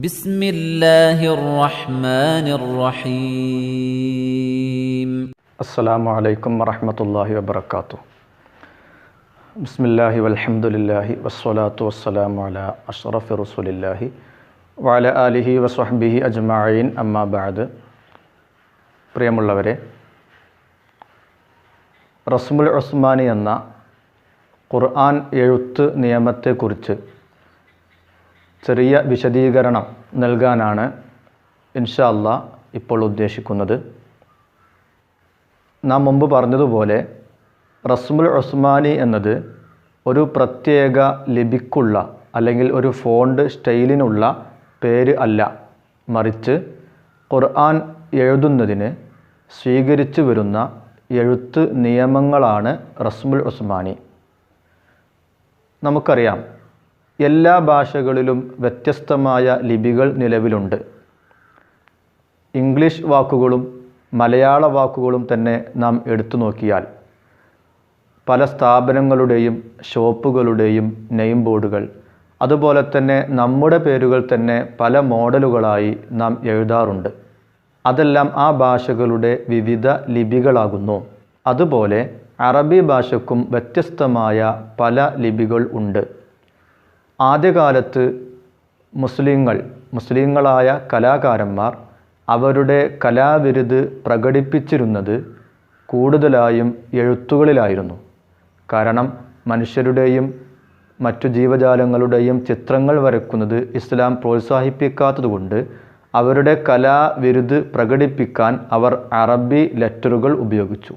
بسم الله الرحمن الرحيم അസ്സലാമു അലൈക്കും വറഹമത്തല്ലാഹി വബർക്കാത്തു ബിസ്മില്ലാഹി വൽഹംദുലില്ലാഹി വസ്സലാത്തു വസ്സലാമു അല അഷ്റഫി റസൂലില്ലാഹി വഅല ആലിഹി വസ്വഹ്ബിഹി അജ്മഈൻ അമ്മാ ബഅദ് പ്രിയമുള്ളവരെ റസ്മുൽ ഉസ്മാനി എന്ന ഖുർആൻ എഴുത്ത് നിയമത്തെക്കുറിച്ച് ചെറിയ വിശദീകരണം നൽകാനാണ് ഇൻഷല്ല ഇപ്പോൾ ഉദ്ദേശിക്കുന്നത്. നാം മുമ്പ് പറഞ്ഞതുപോലെ റസ്മുൽ ഉസ്മാനി എന്നത് ഒരു പ്രത്യേക ലിപിക്കുള്ള അല്ലെങ്കിൽ ഒരു ഫോണ്ട് സ്റ്റൈലിനുള്ള പേര് അല്ല. മറിച്ച് ഖുർആൻ എഴുതുന്നതിന് സ്വീകരിച്ചു വരുന്ന എഴുത്ത് നിയമങ്ങളാണ് റസ്മുൽ ഉസ്മാനി. നമുക്കറിയാം എല്ലാ ഭാഷകളിലും വ്യത്യസ്തമായ ലിപികൾ നിലവിലുണ്ട്. ഇംഗ്ലീഷ് വാക്കുകളും മലയാള വാക്കുകളും തന്നെ നാം എടുത്തു നോക്കിയാൽ പല സ്ഥാപനങ്ങളുടെയും ഷോപ്പുകളുടെയും നെയിം ബോർഡുകൾ അതുപോലെ തന്നെ നമ്മുടെ പേരുകൾ തന്നെ പല മോഡലുകളായി നാം എഴുതാറുണ്ട്. അതെല്ലാം ആ ഭാഷകളുടെ വിവിധ ലിപികളാകുന്നു. അതുപോലെ അറബി ഭാഷയ്ക്കും വ്യത്യസ്തമായ പല ലിപികൾ ഉണ്ട്. ആദ്യകാലത്ത് മുസ്ലിങ്ങൾ മുസ്ലിങ്ങളായ കലാകാരന്മാർ അവരുടെ കലാവിരുത് പ്രകടിപ്പിച്ചിരുന്നത് കൂടുതലായും എഴുത്തുകളിലായിരുന്നു. കാരണം മനുഷ്യരുടെയും മറ്റു ജീവജാലങ്ങളുടെയും ചിത്രങ്ങൾ വരക്കുന്നത് ഇസ്ലാം പ്രോത്സാഹിപ്പിക്കാത്തതുകൊണ്ട് അവരുടെ കലാവിരുത് പ്രകടിപ്പിക്കാൻ അവർ അറബി ലെറ്ററുകൾ ഉപയോഗിച്ചു.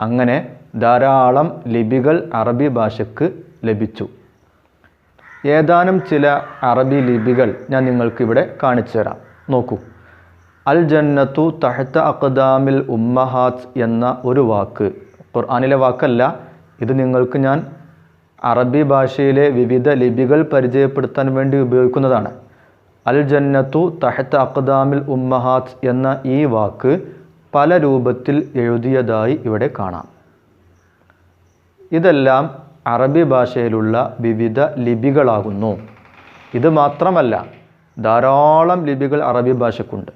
അങ്ങനെ ധാരാളം ലിപികൾ അറബി ഭാഷയ്ക്ക് ലഭിച്ചു. ഏതാനും ചില അറബി ലിപികൾ ഞാൻ നിങ്ങൾക്ക് ഇവിടെ കാണിച്ചു തരാം. നോക്കൂ. അൽ ജന്നത്തു തഹത്ത അഖദാമിൽ ഉമ്മഹാത്ത് എന്ന ഒരു വാക്ക്. ഖുർആാനിലെ വാക്കല്ല. ഇത് നിങ്ങൾക്ക് ഞാൻ അറബി ഭാഷയിലെ വിവിധ ലിപികൾ പരിചയപ്പെടുത്താൻ വേണ്ടി ഉപയോഗിക്കുന്നതാണ്. അൽ ജന്നത്തു തഹത്ത അഖദാമിൽ ഉമ്മഹാത്ത് എന്ന ഈ വാക്ക് പല രൂപത്തിൽ എഴുതിയതായി ഇവിടെ കാണാം. ഇതെല്ലാം അറബി ഭാഷയിലുള്ള വിവിധ ലിപികളാകുന്നു. ഇത് മാത്രമല്ല ധാരാളം ലിപികൾ അറബി ഭാഷക്കുണ്ട്.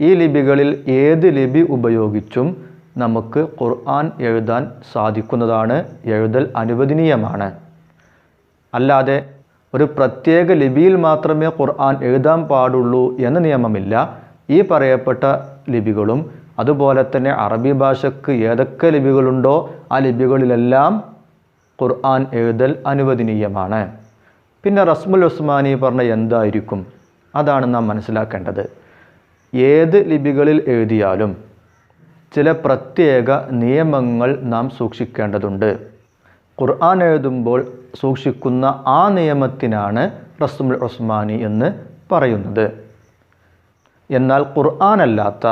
ഈ ലിപികളിൽ ഏത് ലിപി ഉപയോഗിച്ചും നമുക്ക് ഖുർആൻ എഴുതാൻ സാധിക്കുന്നതാണ് എഴുതൽ അനുവദനീയമാണ്. അല്ലാതെ ഒരു പ്രത്യേക ലിപിയിൽ മാത്രമേ ഖുർആൻ എഴുതാൻ പാടുള്ളൂ എന്ന നിയമമില്ല. ഈ പറയപ്പെട്ട ലിപികളും അതുപോലെ തന്നെ അറബി ഭാഷയ്ക്ക് ഏതൊക്കെ ലിപികളുണ്ടോ ആ ലിപികളിലെല്ലാം ഖുർആൻ എഴുതൽ അനുവദനീയമാണ്. പിന്നെ റസ്മുൽ ഉസ്മാനി പറഞ്ഞ എന്തായിരിക്കും? അതാണ് നാം മനസ്സിലാക്കേണ്ടത്. ഏത് ലിപികളിൽ എഴുതിയാലും ചില പ്രത്യേക നിയമങ്ങൾ നാം സൂക്ഷിക്കേണ്ടതുണ്ട്. ഖുർആൻ എഴുതുമ്പോൾ സൂക്ഷിക്കുന്ന ആ നിയമത്തിനാണ് റസ്മുൽ ഉസ്മാനി എന്ന് പറയുന്നത്. എന്നാൽ ഖുർആൻ അല്ലാത്ത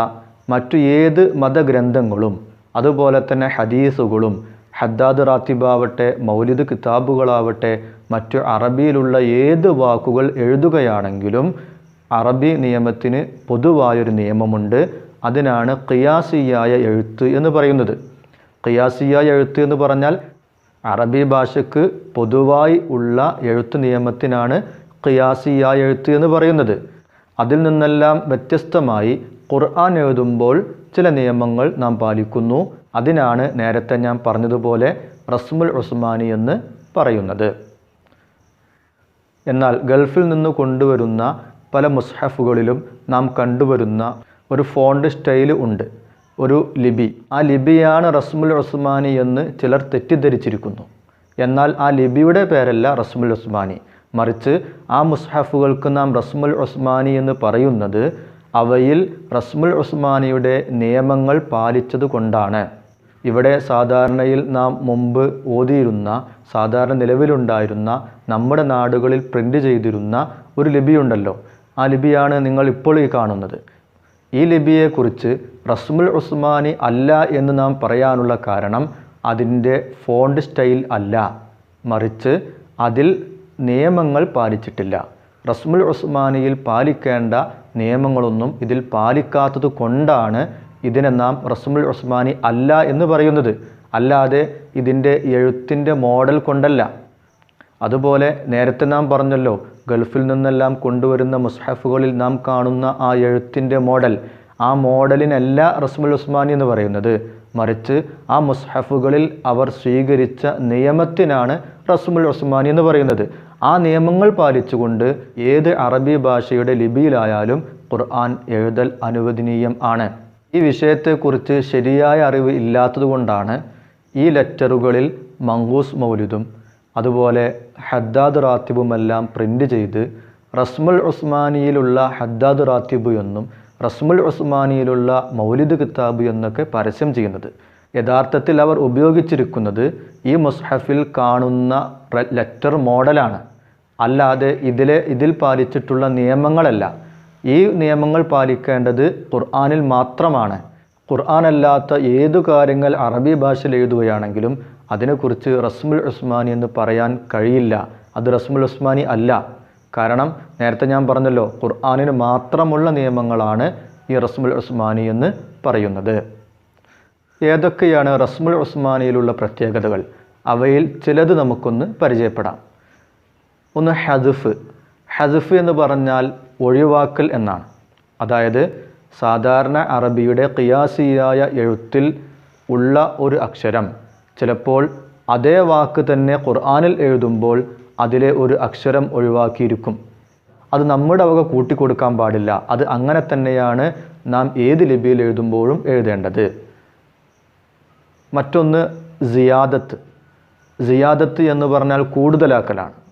മറ്റു ഏത് മതഗ്രന്ഥങ്ങളും അതുപോലെ തന്നെ ഹദീസുകളും ഹദ്ദാദ് റാത്തിബാവട്ടെ മൗലിദ് കിതാബുകളാവട്ടെ മറ്റു അറബിയിലുള്ള ഏത് വാക്കുകൾ എഴുതുകയാണെങ്കിലും അറബി നിയമത്തിന് പൊതുവായൊരു നിയമമുണ്ട്. അതിനാണ് ഖിയാസിയായ എഴുത്ത് എന്ന് പറയുന്നത്. ഖിയാസിയായ എഴുത്ത് എന്ന് പറഞ്ഞാൽ അറബി ഭാഷയ്ക്ക് പൊതുവായി ഉള്ള എഴുത്ത് നിയമത്തിനാണ് ഖിയാസിയായ എഴുത്ത് എന്ന് പറയുന്നത്. അതിൽ നിന്നെല്ലാം വ്യത്യസ്തമായി ഖുർആൻ എഴുതുമ്പോൾ ചില നിയമങ്ങൾ നാം പാലിക്കുന്നു. അതിനാണ് നേരത്തെ ഞാൻ പറഞ്ഞതുപോലെ റസ്മുൽ ഉസ്മാനി എന്ന് പറയുന്നത്. എന്നാൽ ഗൾഫിൽ നിന്ന് കൊണ്ടുവരുന്ന പല മുസ്ഹഫുകളിലും നാം കണ്ടുവരുന്ന ഒരു ഫോണ്ട് സ്റ്റൈൽ ഉണ്ട്. ഒരു ലിപി. ആ ലിപിയാണ് റസ്മുൽ ഉസ്മാനി എന്ന് ചിലർ തെറ്റിദ്ധരിച്ചിരിക്കുന്നു. എന്നാൽ ആ ലിപിയുടെ പേരല്ല റസ്മുൽ ഉസ്മാനി. മറിച്ച് ആ മുസ്ഹഫുകൾക്ക് നാം റസ്മുൽ ഉസ്മാനി എന്ന് പറയുന്നത് അവയിൽ റസ്മുൽ ഉസ്മാനിയുടെ നിയമങ്ങൾ പാലിച്ചത് കൊണ്ടാണ്. ഇവിടെ സാധാരണയിൽ നാം മുമ്പ് ഓതിയിരുന്ന സാധാരണ നിലവിലുണ്ടായിരുന്ന നമ്മുടെ നാടുകളിൽ പ്രിന്റ് ചെയ്തിരുന്ന ഒരു ലിപിയുണ്ടല്ലോ. ആ ലിപിയാണ് നിങ്ങൾ ഇപ്പോൾ ഈ കാണുന്നത്. ഈ ലിപിയെക്കുറിച്ച് റസ്മുൽ ഉസ്മാനി അല്ല എന്ന് നാം പറയാനുള്ള കാരണം അതിന്റെ ഫോണ്ട് സ്റ്റൈൽ അല്ല. മറിച്ച് അതിൽ നിയമങ്ങൾ പാലിച്ചിട്ടില്ല. റസ്മുൽ ഉസ്മാനിയിൽ പാലിക്കേണ്ട നിയമങ്ങളൊന്നും ഇതിൽ പാലിക്കാത്തത് കൊണ്ടാണ് ഇതിനെ നാം റസ്മുൽ ഉസ്മാനി അല്ല എന്ന് പറയുന്നത്. അല്ലാതെ ഇതിന്റെ എഴുത്തിന്റെ മോഡൽ കൊണ്ടല്ല. അതുപോലെ നേരത്തെ നാം പറഞ്ഞല്ലോ ഗൾഫിൽ നിന്നെല്ലാം കൊണ്ടുവരുന്ന മുസ്ഹഫുകളിൽ നാം കാണുന്ന ആ എഴുത്തിന്റെ മോഡൽ. ആ മോഡലിനല്ല റസ്മുൽ ഉസ്മാനി എന്ന് പറയുന്നത്. മറിച്ച് ആ മുസ്ഹഫുകളിൽ അവർ സ്വീകരിച്ച നിയമത്തിനാണ് റസ്മുൽ ഉസ്മാനി എന്ന് പറയുന്നത്. ആ നിയമങ്ങൾ പാലിച്ചുകൊണ്ട് ഏത് അറബി ഭാഷയുടെ ലിപിയിലായാലും ഖുർആൻ എഴുതൽ അനുവദനീയം ആണ്. ഈ വിഷയത്തെക്കുറിച്ച് ശരിയായ അറിവ് ഇല്ലാത്തതുകൊണ്ടാണ് ഈ ലെറ്ററുകളിൽ മങ്കൂസ് മൗലിദും അതുപോലെ ഹദ്ദാദ് റാത്തിബുമെല്ലാം പ്രിന്റ് ചെയ്ത് റസ്മുൽ ഉസ്മാനിയിലുള്ള ഹദ്ദാദ് റാത്തിബ് എന്നും റസ്മുൽ ഉസ്മാനിയിലുള്ള മൗലിദ് കിതാബ് എന്നൊക്കെ പരസ്യം ചെയ്യുന്നത്. യഥാർത്ഥത്തിൽ അവർ ഉപയോഗിച്ചിരിക്കുന്നത് ഈ മുസ്ഹഫിൽ കാണുന്ന ലെറ്റർ മോഡലാണ്. അല്ലാതെ ഇതിലെ ഇതിൽ പാലിച്ചിട്ടുള്ള നിയമങ്ങളല്ല. ഈ നിയമങ്ങൾ പാലിക്കേണ്ടത് ഖുർആാനിൽ മാത്രമാണ്. ഖുർആൻ അല്ലാത്ത ഏതു കാര്യങ്ങൾ അറബി ഭാഷയിൽ എഴുതുകയാണെങ്കിലും അതിനെക്കുറിച്ച് റസ്മുൽ ഉസ്മാനി എന്ന് പറയാൻ കഴിയില്ല. അത് റസ്മുൽ ഉസ്മാനി അല്ല. കാരണം നേരത്തെ ഞാൻ പറഞ്ഞല്ലോ ഖുർആാനിന് മാത്രമുള്ള നിയമങ്ങളാണ് ഈ റസ്മുൽ ഉസ്മാനി എന്ന് പറയുന്നത്. ഏതൊക്കെയാണ് റസ്മുൽ ഉസ്മാനിയിലുള്ള പ്രത്യേകതകൾ? അവയിൽ ചിലത് നമുക്കൊന്ന് പരിചയപ്പെടാം. ഒന്ന് ഹദഫ്. ഹദഫ് എന്ന് പറഞ്ഞാൽ ഒഴിവാക്കൽ എന്നാണ്. അതായത് സാധാരണ അറബിയുടെ ഖിയാസിയായ എഴുത്തിൽ ഉള്ള ഒരു അക്ഷരം. ചിലപ്പോൾ അതേ വാക്ക് തന്നെ ഖുർആാനിൽ എഴുതുമ്പോൾ അതിലെ ഒരു അക്ഷരം ഒഴിവാക്കിയിരിക്കും. അത് നമ്മുടെ വക കൂട്ടിക്കൊടുക്കാൻ പാടില്ല. അത് അങ്ങനെ തന്നെയാണ് നാം ഏത് ലിപിയിൽ എഴുതുമ്പോഴും എഴുതേണ്ടത്. മറ്റൊന്ന് സിയാദത്ത്. സിയാദത്ത് എന്ന് പറഞ്ഞാൽ കൂടുതലാക്കലാണ്.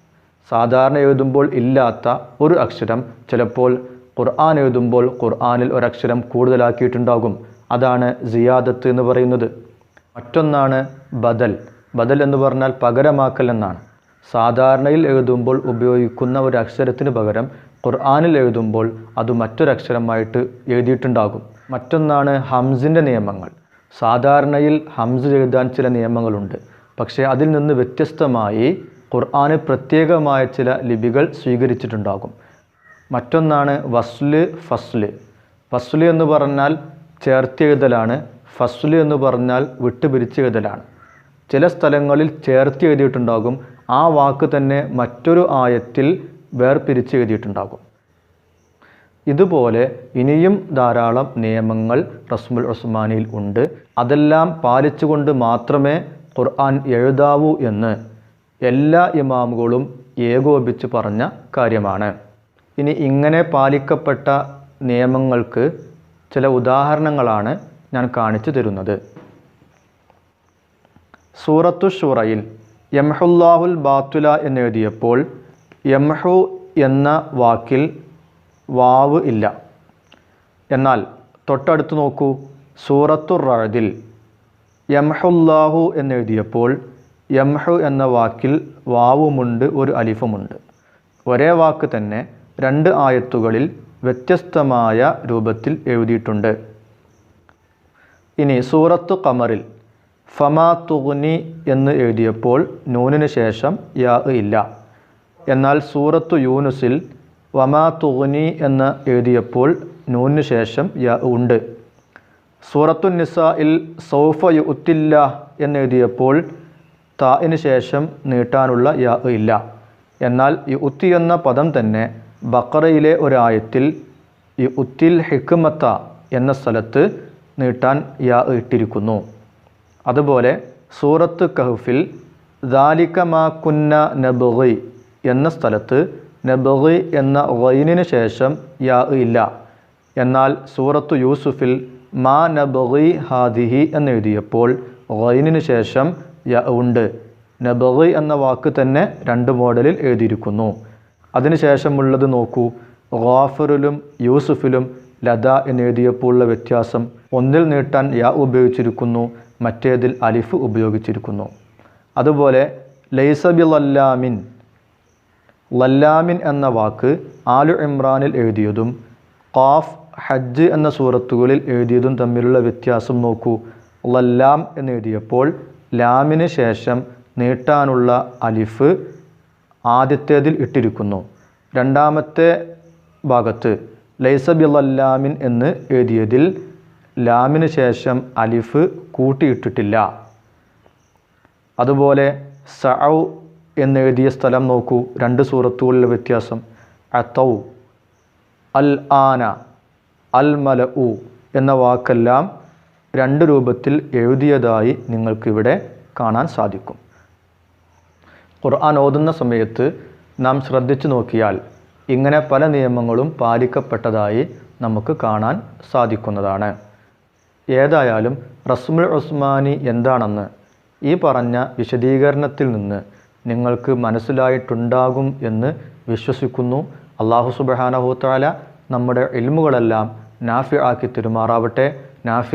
സാധാരണ എഴുതുമ്പോൾ ഇല്ലാത്ത ഒരു അക്ഷരം ചിലപ്പോൾ ഖുർആൻ എഴുതുമ്പോൾ ഖുർആനിൽ ഒരക്ഷരം കൂടുതലാക്കിയിട്ടുണ്ടാകും. അതാണ് സിയാദത്ത് എന്ന് പറയുന്നത്. മറ്റൊന്നാണ് ബദൽ. ബദൽ എന്ന് പറഞ്ഞാൽ പകരമാക്കൽ എന്നാണ്. സാധാരണയിൽ എഴുതുമ്പോൾ ഉപയോഗിക്കുന്ന ഒരു അക്ഷരത്തിന് പകരം ഖുർആാനിൽ എഴുതുമ്പോൾ അത് മറ്റൊരക്ഷരമായിട്ട് എഴുതിയിട്ടുണ്ടാകും. മറ്റൊന്നാണ് ഹംസിന്റെ നിയമങ്ങൾ. സാധാരണയിൽ ഹംസ് എഴുതാൻ ചില നിയമങ്ങളുണ്ട്. പക്ഷേ അതിൽ നിന്ന് വ്യത്യസ്തമായി ഖുർആന് പ്രത്യേകമായ ചില ലിപികൾ സ്വീകരിച്ചിട്ടുണ്ടാകും. മറ്റൊന്നാണ് വസ്ല് ഫസ്ല്. ഫസ്ല് എന്ന് പറഞ്ഞാൽ ചേർത്തെഴുതലാണ്. ഫസ്ല് എന്ന് പറഞ്ഞാൽ വിട്ടുപിരിച്ചെഴുതലാണ്. ചില സ്ഥലങ്ങളിൽ ചേർത്ത് എഴുതിയിട്ടുണ്ടാകും ആ വാക്ക് തന്നെ മറ്റൊരു ആയത്തിൽ വേർപിരിച്ച് എഴുതിയിട്ടുണ്ടാകും ഇതുപോലെ ഇനിയും ധാരാളം നിയമങ്ങൾ റസ്മുൽ ഉസ്മാനിയിൽ ഉണ്ട്. അതെല്ലാം പാലിച്ചുകൊണ്ട് മാത്രമേ ഖുർആൻ എഴുതാവൂ എന്ന് എല്ലാ ഇമാമുകളും ഏകോപിച്ച് പറഞ്ഞ കാര്യമാണ്. ഇനി ഇങ്ങനെ പാലിക്കപ്പെട്ട നിയമങ്ങൾക്ക് ചില ഉദാഹരണങ്ങളാണ് ഞാൻ കാണിച്ചു തരുന്നത്. സൂറത്തു ഷുറയിൽ യംഹുല്ലാഹുൽ ബാത്തുല എന്നെഴുതിയപ്പോൾ യംഹു എന്ന വാക്കിൽ വാവ് ഇല്ല. എന്നാൽ തൊട്ടടുത്ത് നോക്കൂ. സൂറത്തു റഅദിൽ യംഹുല്ലാഹു എന്നെഴുതിയപ്പോൾ യംഹു എന്ന വാക്കിൽ വാവുമുണ്ട് ഒരു അലിഫുമുണ്ട്. ഒരേ വാക്ക് തന്നെ രണ്ട് ആയത്തുകളിൽ വ്യത്യസ്തമായ രൂപത്തിൽ എഴുതിയിട്ടുണ്ട്. ഇനി സൂറത്ത് കമറിൽ ഫമാ തുഗ്നി എന്ന് എഴുതിയപ്പോൾ നൂനിന് ശേഷം യാ ഇല്ല. എന്നാൽ സൂറത്തു യൂനുസിൽ വമാ തുഗ്നി എന്ന് എഴുതിയപ്പോൾ നൂനിന് ശേഷം യാ ഉണ്ട്. സൂറത്തു ഇൽ സൗഫ യുത്തില്ല എന്ന് എഴുതിയപ്പോൾ താഇന് ശേഷം നീട്ടാനുള്ള യാ ഇല്ല. എന്നാൽ യുത്തി എന്ന പദം തന്നെ ബക്കറയിലെ ഒരായത്തിൽ ഉത്തിൽ ഹിക്മത്ത എന്ന സ്ഥലത്ത് നീട്ടാൻ യാ ഇട്ടിരിക്കുന്നു. അതുപോലെ സൂറത്ത് കഹ്ഫിൽ ദാലിക്കമാക്കുന്ന നബുഗി എന്ന സ്ഥലത്ത് നബുഗി എന്ന ഗൈനിന് ശേഷം യാ ഇല്ല. എന്നാൽ സൂറത്ത് യൂസുഫിൽ മാ നബുഗി ഹാദിഹി എന്നെഴുതിയപ്പോൾ ഗൈനിന് ശേഷം ഉണ്ട്. നബഗ് എന്ന വാക്ക് തന്നെ രണ്ട് മോഡലിൽ എഴുതിയിരിക്കുന്നു. അതിനുശേഷമുള്ളത് നോക്കൂ. ഗാഫറിലും യൂസുഫിലും ലത എന്നെഴുതിയപ്പോൾ ഉള്ള വ്യത്യാസം ഒന്നിൽ നീട്ടാൻ യാ ഉപയോഗിച്ചിരിക്കുന്നു മറ്റേതിൽ അലിഫ് ഉപയോഗിച്ചിരിക്കുന്നു. അതുപോലെ ലൈസബി ലല്ലാമിൻ. ലല്ലാമിൻ എന്ന വാക്ക് ആലു ഇമ്രാനിൽ എഴുതിയതും ഖാഫ് ഹജ്ജ് എന്ന സൂറത്തുകളിൽ എഴുതിയതും തമ്മിലുള്ള വ്യത്യാസം നോക്കൂ. ലല്ലാം എന്ന് എഴുതിയപ്പോൾ ലാമിന് ശേഷം നീട്ടാനുള്ള അലിഫ് ആദ്യത്തേതിൽ ഇട്ടിരിക്കുന്നു. രണ്ടാമത്തെ ഭാഗത്ത് ലൈസബി ലല്ലാമിൻ എന്ന് എഴുതിയതിൽ ലാമിന് ശേഷം അലിഫ് കൂട്ടിയിട്ടിട്ടില്ല. അതുപോലെ സഔ എന്നെഴുതിയ സ്ഥലം നോക്കൂ. രണ്ട് സൂറത്തുകളിലെ വ്യത്യാസം. അത്തൗ അൽ ആന അൽ മല എന്ന വാക്കെല്ലാം രണ്ട് രൂപത്തിൽ എഴുതിയതായി നിങ്ങൾക്കിവിടെ കാണാൻ സാധിക്കും. ഖുർആൻ ഓതുന്ന സമയത്ത് നാം ശ്രദ്ധിച്ചു നോക്കിയാൽ ഇങ്ങനെ പല നിയമങ്ങളും പാലിക്കപ്പെട്ടതായി നമുക്ക് കാണാൻ സാധിക്കുന്നതാണ്. ഏതായാലും റസ്മുൽ ഉസ്മാനി എന്താണെന്ന് ഈ പറഞ്ഞ വിശദീകരണത്തിൽ നിന്ന് നിങ്ങൾക്ക് മനസ്സിലായിട്ടുണ്ടാകും എന്ന് വിശ്വസിക്കുന്നു. അള്ളാഹു സുബാനഹുത്താല നമ്മുടെ ഇൽമുകളെല്ലാം നാഫി ആക്കി തെരുമാറാവട്ടെ. നാഫി